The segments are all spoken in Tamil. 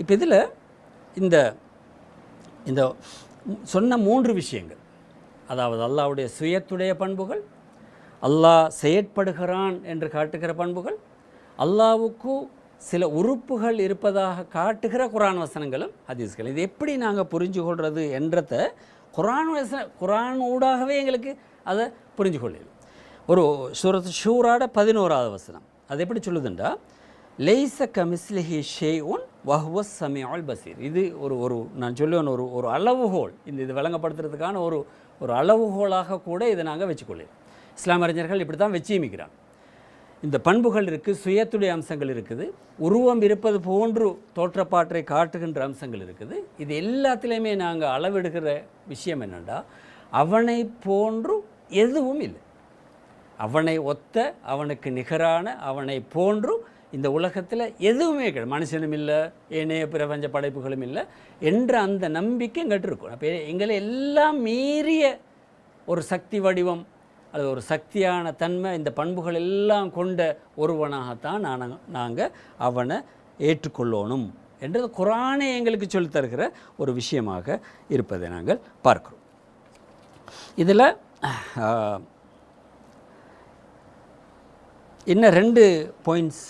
இப்போ இதில் இந்த இந்த சொன்ன மூன்று விஷயங்கள். அதாவது அல்லாஹ்வுடைய சுயத்துடைய பண்புகள் அல்லாஹ் செயற்படுகிறான் என்று காட்டுகிற பண்புகள் அல்லாவுக்கு சில உறுப்புகள் இருப்பதாக காட்டுகிற குரான் வசனங்களும் ஹதீஸ்கள். இது எப்படி நாங்கள் புரிஞ்சு கொள்வது என்றத குரான் வசன குரான் ஊடாகவே எங்களுக்கு அதை புரிஞ்சு கொள்ளலாம் ஒரு சூரத் ஷூராட பதினோராவது வசனம். அது எப்படி சொல்லுதுண்டா? லைச கமிஸ்லிஹி ஷே உன் வஹ்வஸ் சமியால் பசீர். இது ஒரு ஒரு நான் சொல்லுவேன் ஒரு ஒரு அளவுகோல். இந்த இது விளங்கப்படுத்துறதுக்கான ஒரு ஒரு அளவுகோலாக கூட இதை நாங்கள் வச்சுக்கொள்ளோம் இஸ்லாம் அறிஞர்கள் இப்படி தான் வச்சியமிக்கிறாங்க. இந்த பண்புகள் இருக்குது சுயத்துடைய அம்சங்கள் இருக்குது உருவம் இருப்பது போன்று தோற்றப்பாற்றை காட்டுகின்ற அம்சங்கள் இருக்குது. இது எல்லாத்துலேயுமே நாங்கள் அளவெடுக்கிற விஷயம் என்னென்னா அவனை போன்று எதுவும் இல்லை. அவனை ஒத்த அவனுக்கு நிகரான அவனை போன்று இந்த உலகத்தில் எதுவுமே கிடையாது. மனுஷனும் இல்லை ஏனைய பிரபஞ்ச படைப்புகளும் இல்லை என்ற அந்த நம்பிக்கை எங்கிட்ட இருக்கும். அப்போ எங்களை எல்லாம் மீறிய ஒரு சக்தி வடிவம் அல்லது ஒரு சக்தியான தன்மை இந்த பண்புகள் எல்லாம் கொண்ட ஒருவனாகத்தான் நான் நாங்கள் அவனை ஏற்றுக்கொள்ளணும் என்றது குரானே எங்களுக்கு சொல்லித் தருகிற ஒரு விஷயமாக இருப்பதை நாங்கள் பார்க்கிறோம். இதில் இன்னும் ரெண்டு பாயிண்ட்ஸ்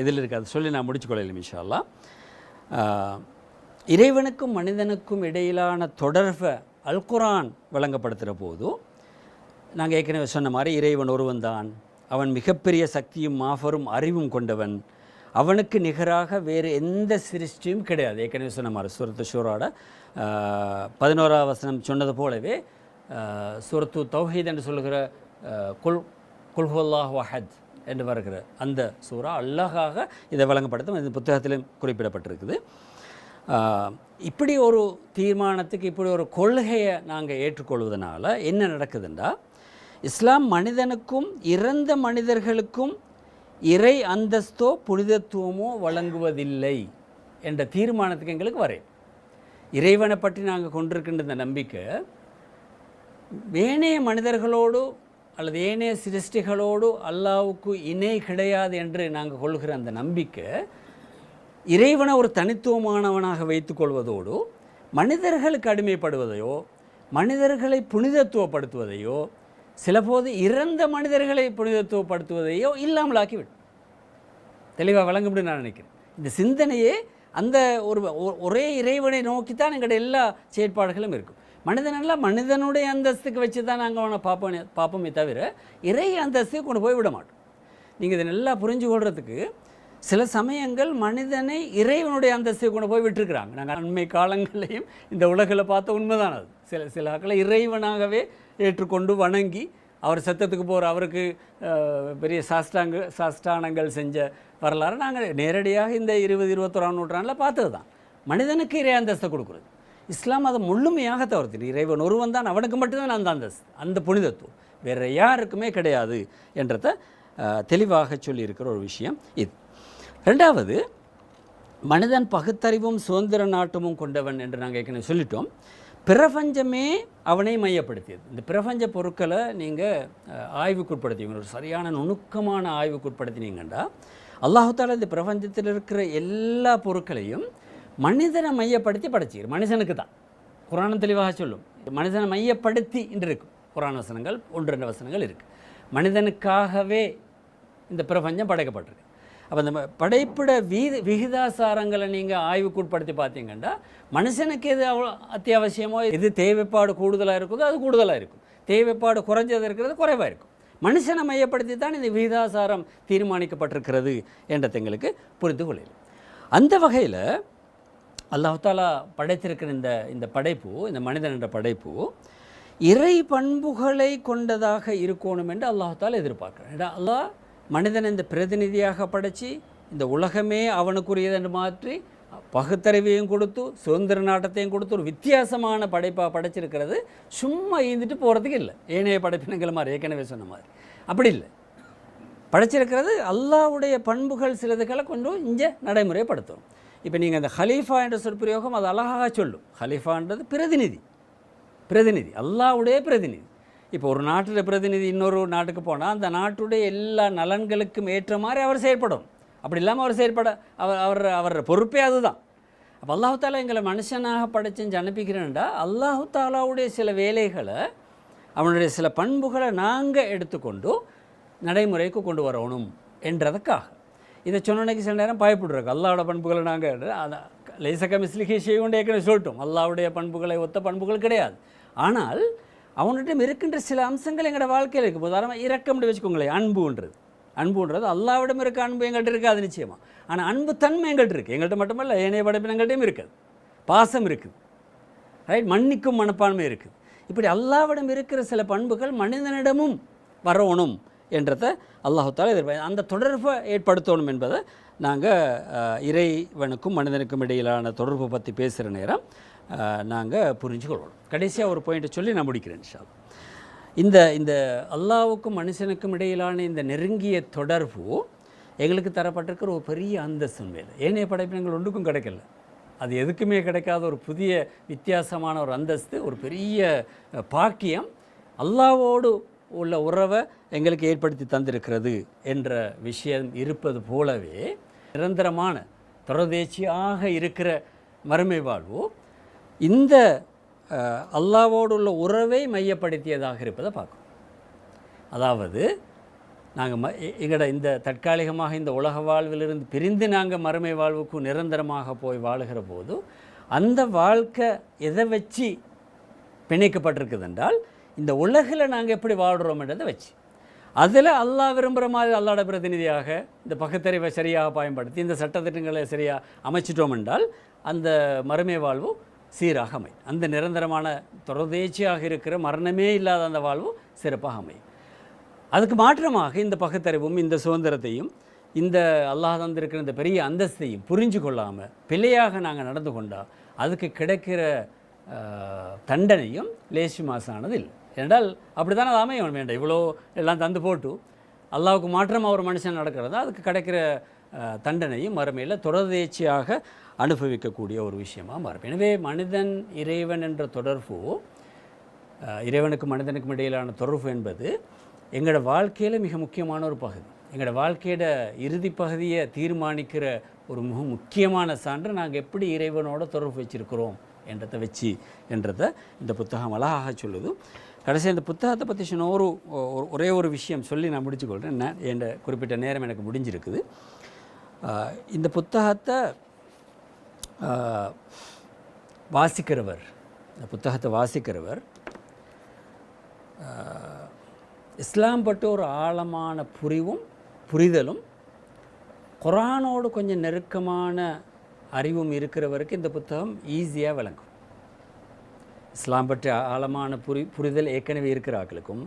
இதில் இருக்காது. சொல்லி நான் முடிச்சுக்கொள்ளலாம் இன்ஷா இறைவனுக்கும் மனிதனுக்கும் இடையிலான தொடர்பை அல்குரான் வழங்கப்படுத்துகிற போது நாங்கள் ஏற்கனவே சொன்ன மாதிரி இறைவன் ஒருவன் தான் அவன் மிகப்பெரிய சக்தியும் மாபெரும் அறிவும் கொண்டவன். அவனுக்கு நிகராக வேறு எந்த சிருஷ்டியும் கிடையாது. ஏற்கனவே சொன்ன மாதிரி சூரத்து ஷூரோட பதினோராவது வசனம் சொன்னது போலவே ஆஹ், சூரத்து தௌஹீத் என்று சொல்லுகிற குல் குல்ஹுல்லாஹ் வஹத் என்று வருகிற அந்த சூறா அழகாக இதை வழங்கப்படுத்தும் இந்த புத்தகத்திலும் குறிப்பிடப்பட்டிருக்குது. இப்படி ஒரு தீர்மானத்துக்கு இப்படி ஒரு கொள்கையை நாங்கள் ஏற்றுக்கொள்வதனால என்ன நடக்குதுண்டா? இஸ்லாம் மனிதனுக்கும் இறந்த மனிதர்களுக்கும் இறை அந்தஸ்தோ புனிதத்துவமோ வழங்குவதில்லை என்ற தீர்மானத்துக்கு எங்களுக்கு வரேன் இறைவனை பற்றி நாங்கள் கொண்டிருக்கின்ற இந்த நம்பிக்கை வேணைய மனிதர்களோடு அல்லது ஏனைய சிருஷ்டிகளோடு அல்லாவுக்கு இணை கிடையாது என்று நாங்கள் கொள்கிற அந்த நம்பிக்கை இறைவனை ஒரு தனித்துவமானவனாக வைத்துக்கொள்வதோடு மனிதர்களுக்கு அடிமைப்படுவதையோ மனிதர்களை புனிதத்துவப்படுத்துவதையோ சிலபோது இறந்த மனிதர்களை புனிதத்துவப்படுத்துவதையோ இல்லாமலாக்கிவிடும். தெளிவாக விளங்கும்னு நான் நினைக்கிறேன். இந்த சிந்தனையே அந்த ஒரு ஒரே இறைவனை நோக்கித்தான் எங்களுடைய எல்லா செயற்பாடுகளும் இருக்கும். மனிதனெல்லாம் மனிதனுடைய அந்தஸ்துக்கு வச்சு தான் நாங்கள் அவனை பார்ப்போம் பார்ப்போமே தவிர இறை அந்தஸ்துக்கு கொண்டு போய் விட மாட்டோம். நீங்கள் இதை நல்லா புரிஞ்சு கொள்றதுக்கு சில சமயங்கள் மனிதனை இறைவனுடைய அந்தஸ்தை கொண்டு போய் விட்டுருக்குறாங்க. நாங்கள் அண்மை காலங்களையும் இந்த உலகில் பார்த்த உண்மைதான் அது. சில சில ஆட்களை இறைவனாகவே ஏற்றுக்கொண்டு வணங்கி அவர் சத்தத்துக்கு போகிற அவருக்கு பெரிய சாஸ்டாங்க சாஸ்டானங்கள் செஞ்ச வரலாறு நாங்கள் நேரடியாக இந்த இருபது இருபத்தொராம் நூற்றாண்டில் பார்த்தது தான் மனிதனுக்கு இறை அந்தஸ்தை கொடுக்குறது. இஸ்லாம் அதை முழுமையாக தவிர்த்து இறைவன் ஒருவன் தான் அவனுக்கு மட்டும்தான் அந்த அந்த அந்த புனிதத்துவம். வேறு யாருக்குமே கிடையாது என்றதை தெளிவாக சொல்லியிருக்கிற ஒரு விஷயம் இது. ரெண்டாவது மனிதன் பகுத்தறிவும் சுதந்திர நாட்டமும் கொண்டவன் என்று நாங்கள் ஏற்கனவே சொல்லிட்டோம். பிரபஞ்சமே அவனை மையப்படுத்தியது. இந்த பிரபஞ்ச பொருட்களை நீங்கள் ஆய்வுக்குட்படுத்திங்க ஒரு சரியான நுணுக்கமான ஆய்வுக்குட்படுத்தினீங்கன்னா அல்லாஹால இந்த பிரபஞ்சத்தில் இருக்கிற எல்லா பொருட்களையும் மனிதனை மையப்படுத்தி படைச்சிக்கிற மனுஷனுக்கு தான். குரானம் தெளிவாக சொல்லும். மனிதனை மையப்படுத்தி இன்று இருக்கும் குரான் வசனங்கள் ஒன்று ரெண்டு வசனங்கள் இருக்குது மனிதனுக்காகவே இந்த பிரபஞ்சம் படைக்கப்பட்டிருக்கு. அப்போ இந்த படைப்பிட வீத விகிதாசாரங்களை நீங்கள் ஆய்வுக்குட்படுத்தி பார்த்தீங்கன்னா மனுஷனுக்கு எது அவ்வளோ அத்தியாவசியமோ எது தேவைப்பாடு கூடுதலாக இருக்குதோ அது கூடுதலாக இருக்கும். தேவைப்பாடு குறைஞ்சது இருக்கிறது குறைவாக இருக்கும். மனுஷனை மையப்படுத்தி தான் இந்த விகிதாசாரம் தீர்மானிக்கப்பட்டிருக்கிறது என்றதை எங்களுக்கு புரிந்து கொள்ளல அந்த வகையில் அல்லாஹ் தாலா படைத்திருக்கிற இந்த இந்த படைப்பு இந்த மனிதன் என்ற படைப்பு இறை பண்புகளை கொண்டதாக இருக்கணும் என்று அல்லாஹ் தாலா எதிர்பார்க்கிறான். ஏன்னா அல்லாஹ் மனிதனை இந்த பிரதிநிதியாக படைத்து இந்த உலகமே அவனுக்குரியது என்று மாற்றி பகுத்தறிவையும் கொடுத்து சுதந்திர நாட்டத்தையும் கொடுத்து ஒரு வித்தியாசமான படைப்பாக படைச்சிருக்கிறது. சும்மா ஈந்துட்டு போகிறதுக்கு இல்லை. ஏனைய படைப்பினங்கள் மாதிரி ஏற்கனவே சொன்ன மாதிரி. அப்படி இல்லை. படைச்சிருக்கிறது அல்லாஹ்வுடைய பண்புகள் சிலதுகளை கொண்டு இங்கே நடைமுறைப்படுத்தணும். இப்போ நீங்கள் அந்த ஹலீஃபா என்ற சொற்பிரயோகம் அது அழகாக சொல்லும். ஹலீஃபான்றது பிரதிநிதி. பிரதிநிதி. அல்லாவுடைய பிரதிநிதி. இப்போ ஒரு நாட்டுடைய பிரதிநிதி இன்னொரு நாட்டுக்கு போனால் அந்த நாட்டுடைய எல்லா நலன்களுக்கும் ஏற்ற மாதிரி அவர் செயல்படும். அப்படி இல்லாமல் அவர் செயற்பட அவர் அவர் அவர் பொறுப்பே அதுதான். அப்போ அல்லாஹு தாலா எங்களை மனுஷனாக படைச்சுன்னு அனுப்பிக்கிறேன்டா அல்லாஹு தாலாவுடைய சில வேலைகளை அவனுடைய சில பண்புகளை நாங்கள் எடுத்துக்கொண்டு நடைமுறைக்கு கொண்டு வரணும் என்றதுக்காக. இதை சொன்னனைக்கு சில நேரம் பயப்படுறாங்க அல்லாவோட பண்புகளை நாங்கள் அதான் லேசக்க மிஸ்லிகை செய்ய ஏற்கனவே சொல்லிட்டோம். அல்லாவுடைய பண்புகளை ஒத்த பண்புகள் கிடையாது. ஆனால் அவனிடம் இருக்கின்ற சில அம்சங்கள் எங்களோட வாழ்க்கையில் இருக்குது. உதாரணமாக இறக்கம்னு வச்சுக்கோங்களேன் அன்புன்றது. அன்புன்றது அல்லாவிடம் இருக்க அன்பு எங்கள்கிட்ட இருக்காது நிச்சயமாக ஆனால் அன்பு தன்மை எங்கள்கிட்ட இருக்குது எங்கள்கிட்ட மட்டுமல்ல ஏனைய படைப்பினங்கள்ட்டையும் இருக்குது. பாசம் இருக்குது. ரைட் மன்னிக்கும் மனப்பான்மை இருக்குது. இப்படி அல்லாவிடம் இருக்கிற சில பண்புகள் மனிதனிடமும் வரணும். என்றதை அல்லாஹால எதிர்பார்க்க அந்த தொடர்பை ஏற்படுத்தணும் என்பதை நாங்கள் இறைவனுக்கும் மனிதனுக்கும் இடையிலான தொடர்பு பற்றி பேசுகிற நேரம் நாங்கள் புரிஞ்சுக்கொள்ளணும் கடைசியாக ஒரு பாயிண்ட்டை சொல்லி நான் முடிக்கிறேன் இன்ஷா இந்த இந்த அல்லாவுக்கும் மனுஷனுக்கும் இடையிலான இந்த நெருங்கிய தொடர்பு எங்களுக்கு தரப்பட்டிருக்கிற ஒரு பெரிய அந்தஸ்து மேலே. ஏனைய படைப்பினங்கள் ஒன்றுக்கும் கிடைக்கல. அது எதுக்குமே கிடைக்காத ஒரு புதிய வித்தியாசமான ஒரு அந்தஸ்து ஒரு பெரிய பாக்கியம். அல்லாவோடு உள்ள உறவை எங்களுக்கு ஏற்படுத்தி தந்திருக்கிறது என்ற விஷயம் இருப்பது போலவே நிரந்தரமான தொடர்தேச்சியாக இருக்கிற மறுமை வாழ்வு இந்த அல்லாவோடு உள்ள உறவை மையப்படுத்தியதாக இருப்பதை பார்க்கும் அதாவது நாங்கள் ம எங்களோட இந்த தற்காலிகமாக இந்த உலக வாழ்விலிருந்து பிரிந்து நாங்கள் மறுமை வாழ்வுக்கு நிரந்தரமாக போய் வாழுகிற போது அந்த வாழ்க்கை எதை வச்சு பிணைக்கப்பட்டிருக்குது என்றால் இந்த உலகில் நாங்கள் எப்படி வாழ்கிறோம்ன்றதை வச்சு. அதில் அல்லாஹ் விரும்புகிற மாதிரி அல்லாட பிரதிநிதியாக இந்த பகுத்தறிவை சரியாக பயன்படுத்தி இந்த சட்டத்திட்டங்களை சரியாக அமைச்சிட்டோம் என்றால் அந்த மறுமை வாழ்வு சீராக அமையும். அந்த நிரந்தரமான தொடர்ந்தேச்சியாக இருக்கிற மரணமே இல்லாத அந்த வாழ்வு சிறப்பாக அமையும். அதுக்கு மாற்றமாக இந்த பகுத்தறிவும் இந்த சுதந்திரத்தையும் இந்த அல்லாஹ் தந்திருக்கிற இந்த பெரிய அந்தஸ்தையும் புரிஞ்சு கொள்ளாமல் பிழையாக நாங்கள் நடந்து கொண்டால் அதுக்கு கிடைக்கிற தண்டனையும் லேசி மாசானது இல்லை என்றால் அப்படி தானே அது அமையும்? வேண்டாம் இவ்வளோ எல்லாம் தந்து போட்டு அல்லாவுக்கு மாற்றமாக ஒரு மனுஷன் நடக்கிறது? அதுக்கு கிடைக்கிற தண்டனையும் மறுமையில் தொடர்ந்தேச்சியாக அனுபவிக்கக்கூடிய ஒரு விஷயமாக மாறும். எனவே மனிதன் இறைவன் என்ற தொடர்பு இறைவனுக்கும் மனிதனுக்கும் இடையிலான தொடர்பு என்பது எங்களோட வாழ்க்கையில் மிக முக்கியமான ஒரு பகுதி. எங்களோட வாழ்க்கையோட இறுதி பகுதியை தீர்மானிக்கிற ஒரு மிக முக்கியமான சான்று நாங்கள் எப்படி இறைவனோட தொடர்பு வச்சிருக்கிறோம் என்றதை வச்சு என்றதை இந்த புத்தகம் அழகாக சொல்லுது. கடைசி இந்த புத்தகத்தை பற்றி சொன்ன ஒரு ஒரே ஒரு விஷயம் சொல்லி நான் முடிச்சுக்கொள்கிறேன் என்ன? என்ற குறிப்பிட்ட நேரம் எனக்கு முடிஞ்சிருக்குது. இந்த புத்தகத்தை வாசிக்கிறவர் இந்த புத்தகத்தை வாசிக்கிறவர் இஸ்லாம் பட்டு ஒரு ஆழமான புரிவும் புரிதலும் குரானோடு கொஞ்சம் நெருக்கமான அறிவும் இருக்கிறவருக்கு இந்த புத்தகம் ஈஸியாக விளங்கும். இஸ்லாம் பற்றி ஆழமான புரி புரிதல் ஏற்கனவே இருக்கிறார்களுக்கும்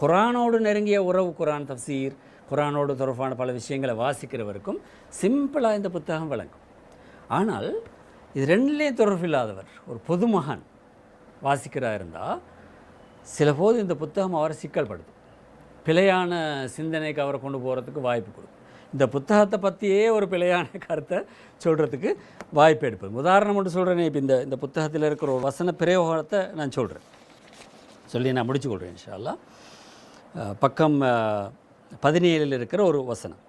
குரானோடு நெருங்கிய உறவு குரான் தஃசீர் குரானோடு தொடர்பான பல விஷயங்களை வாசிக்கிறவருக்கும் சிம்பிளாக இந்த புத்தகம் வழங்கும் ஆனால் இது ரெண்டுலேயும் தொடர்பு இல்லாதவர் ஒரு பொதுமகன் வாசிக்கிறா இருந்தால் சில போது இந்த புத்தகம் அவரை சிக்கல்படுத்தும். பிழையான சிந்தனைக்கு அவரை கொண்டு போகிறதுக்கு வாய்ப்பு கொடுக்கும். இந்த புத்தகத்தை பற்றியே ஒரு பிழையான கருத்தை சொல்கிறதுக்கு வாய்ப்பு எடுப்பது உதாரணம் மட்டும் சொல்கிறேனே இப்போ இந்த இந்த புத்தகத்தில் இருக்கிற ஒரு வசன பிரயோகத்தை நான் சொல்கிறேன் சொல்லி நான் முடிச்சு கொள்கிறேன் இன்ஷா பக்கம் பதினேழில் இருக்கிற ஒரு வசனம்.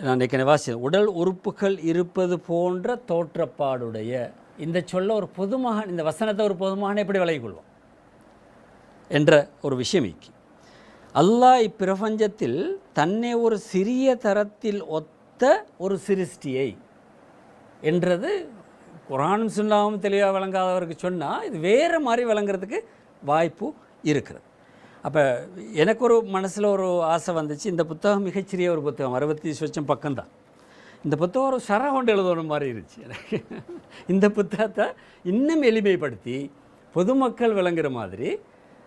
நான் ஏற்கனவே வாசி உடல் உறுப்புகள் இருப்பது போன்ற தோற்றப்பாடுடைய இந்த சொல்ல ஒரு பொதுமகன் இந்த வசனத்தை ஒரு பொதுமகன் எப்படி விலகிக்கொள்வோம் என்ற ஒரு விஷயம் இக்கி அல்லாஹ் இப்பிரபஞ்சத்தில் தன்னை ஒரு சிறிய தரத்தில் ஒத்த ஒரு சிருஷ்டியை என்றது குரானும் சுண்ணாவும் தெளிவாக விளங்காதவருக்கு சொன்னால் இது வேறு மாதிரி விளங்குறதுக்கு வாய்ப்பு இருக்கிறது. அப்போ எனக்கு ஒரு மனசில் ஒரு ஆசை வந்துச்சு. இந்த புத்தகம் மிகச்சிறிய ஒரு புத்தகம் அறுபத்தி சொச்சம் பக்கம்தான். இந்த புத்தகம் ஒரு சர கொண்டு எழுதுற மாதிரி இருந்துச்சு. எனக்கு இந்த புத்தகத்தை இன்னும் எளிமைப்படுத்தி பொதுமக்கள் விளங்குற மாதிரி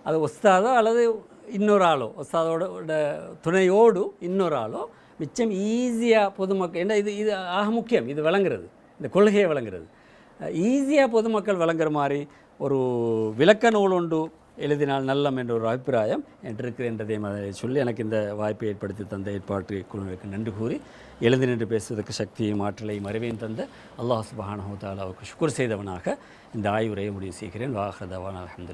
அது ஒஸ்தாதோ அல்லது இன்னொரு ஆளோ ஒஸ்தாதோட துணையோடு இன்னொரு ஆளோ மிச்சம் ஈஸியாக பொதுமக்கள் ஏன்னா இது இது ஆக முக்கியம் இது விளங்குறது இந்த கொள்கையை விளங்குறது. ஈஸியாக பொதுமக்கள் விளங்குற மாதிரி ஒரு விளக்க நூல் ஒன்று எழுதினால் நல்லம் என்ற ஒரு அபிப்பிராயம் என்று என்றதை சொல்லி எனக்கு இந்த வாய்ப்பை ஏற்படுத்தி தந்த ஏற்பாட்டு குழுவிற்கு நன்றி கூறி எழுந்து நின்று பேசுவதற்கு சக்தியும் ஆற்றலையும் அறிவையும் தந்த அல்லாஹ் சுபஹானஹூ தாலாவுக்கு சுக்குர் செய்தவனாக இந்த ஆய்வுரையை முடிவு செய்கிறேன். வாஹதவான் அலமது